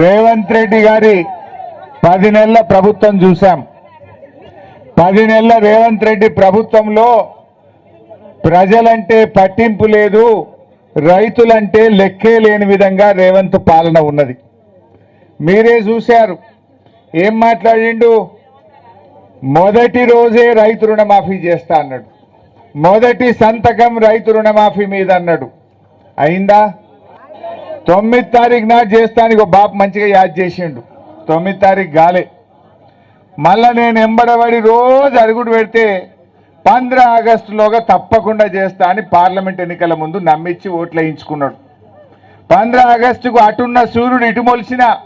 రేవంత్ రెడ్డి గారి పది నెలల ప్రభుత్వం చూశాం. పది నెలల రేవంత్ రెడ్డి ప్రభుత్వంలో ప్రజలంటే పట్టింపు లేదు రైతులంటే లెక్కే లేని విధంగా రేవంత్ పాలన ఉన్నది. మీరే చూశారు. ఏం మాట్లాడిండు? మొదటి రోజే రైతు రుణమాఫీ చేస్తా అన్నాడు. మొదటి సంతకం రైతు రుణమాఫీ మీద అన్నాడు. అయిందా? తొమ్మిది తారీఖు నాడు చేస్తానికి ఒక బాపు మంచిగా యాద్ చేసిండు. తొమ్మిది తారీఖు గాలే. మళ్ళా నేను ఎంబడబడి రోజు అడుగుడు పెడితే పంద్ర ఆగస్టులోగా తప్పకుండా చేస్తా అని పార్లమెంట్ ఎన్నికల ముందు నమ్మించి ఓట్లు వేయించుకున్నాడు. పంద్ర ఆగస్టుకు అటున్న సూర్యుడు ఇటు మొలిసిన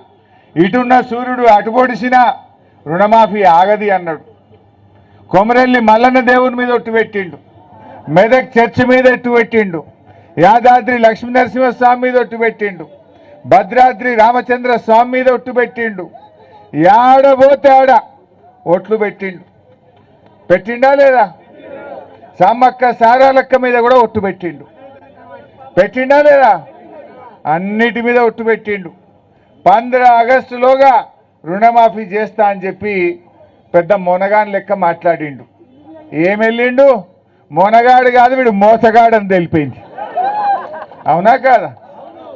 ఇటున్న సూర్యుడు అటు పొడిసిన రుణమాఫీ ఆగది అన్నాడు. కొమరెల్లి మల్లన్న దేవుని మీద ఒట్టు పెట్టిండు. మెదక్ చర్చి మీద ఎట్టు పెట్టిండు. యాదాద్రి లక్ష్మీ నరసింహస్వామి మీద ఒట్టు పెట్టిండు. భద్రాద్రి రామచంద్ర స్వామి మీద ఒట్టు పెట్టిండు. యాడబోతే ఆడ ఒట్లు పెట్టిండు. పెట్టిండా లేదా? సమ్మక్క సారాలక్క మీద కూడా ఒట్టు పెట్టిండు. పెట్టిండా లేదా? అన్నిటి మీద ఒట్టు పెట్టిండు. పంద్ర ఆగస్టులోగా రుణమాఫీ చేస్తా అని చెప్పి పెద్ద మొనగాని లెక్క మాట్లాడిండు. ఏం వెళ్ళిండు? మొనగాడు కాదు వీడు మోసగాడని తెలిపింది. అవునా కాదా?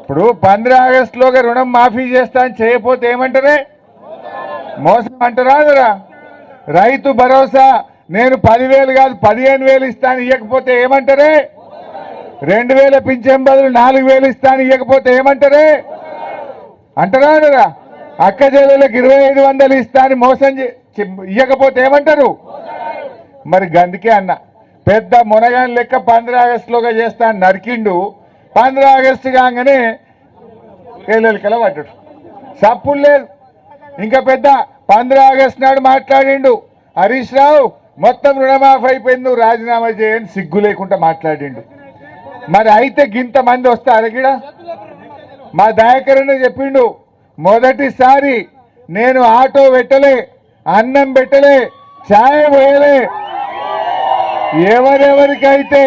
ఇప్పుడు పంద్ర ఆగస్టులోగా రుణం మాఫీ చేస్తా అని చేయకపోతే ఏమంటారే? మోసం అంటారా రైతు భరోసా నేను పదివేలు కాదు పదిహేను వేలు ఇస్తాను ఇవ్వకపోతే ఏమంటారే? రెండు వేల పింఛన్ బదులు నాలుగు వేలు ఇస్తాను ఇవ్వకపోతే ఏమంటారే? అంటారా అనరా అక్క చెల్లెలకు ఇరవై ఐదు వందలు ఇస్తాను మోసం చే- ఇవ్వకపోతే ఏమంటారు? మరి గందుకే అన్న. పెద్ద మునగాని లెక్క పంద్ర ఆగస్టులోగా చేస్తాను నరికిండు పంద్ర ఆగస్టు కాగానే కేళ్ళకెళ్ళ పడ్డాడు. సప్పులు లేదు. ఇంకా పెద్ద పంద్ర ఆగస్టు నాడు మాట్లాడిండు. హరీష్ రావు మొత్తం రుణమాఫ్ అయిపోయింది నువ్వు రాజీనామా చేయని సిగ్గు లేకుండా మాట్లాడిండు. మరి అయితే గింత మంది వస్తారు గిడ మా దయాకరణ చెప్పిండు మొదటిసారి నేను ఆటో పెట్టలే అన్నం పెట్టలే ఛాయ పోయలే. ఎవరెవరికైతే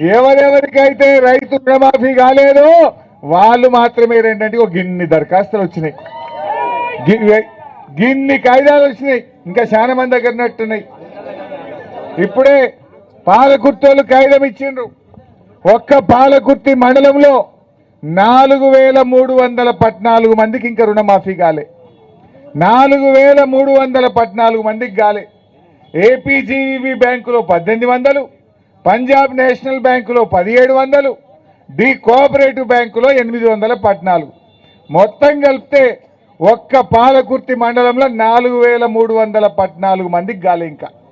ఎవరెవరికైతే రైతు రుణమాఫీ కాలేదో వాళ్ళు మాత్రమే ఏంటంటే ఒక గిన్ని దరఖాస్తులు వచ్చినాయి. గిన్ని కాయిదాలు వచ్చినాయి. ఇంకా చాలా మంది దగ్గర ఉన్నట్టున్నాయి. ఇప్పుడే పాలకుర్తోళ్ళు కాగితం ఇచ్చిండ్రు. ఒక్క పాలకుర్తి మండలంలో నాలుగు వేల మూడు వందల పద్నాలుగు మందికి ఇంకా రుణమాఫీ కాలే. నాలుగు వేల మూడు వందల పద్నాలుగు మందికి కాలే. ఏపీజీవి బ్యాంకులో పద్దెనిమిది వందలు. పంజాబ్ నేషనల్ బ్యాంకులో పదిహేడు వందలు డి కోఆపరేటివ్ బ్యాంకులో ఎనిమిది వందల పద్నాలుగు. మొత్తం కలిపితే ఒక్క పాలకుర్తి మండలంలో నాలుగు వేల మూడు వందల పద్నాలుగు మందికి గాలి ఇంకా.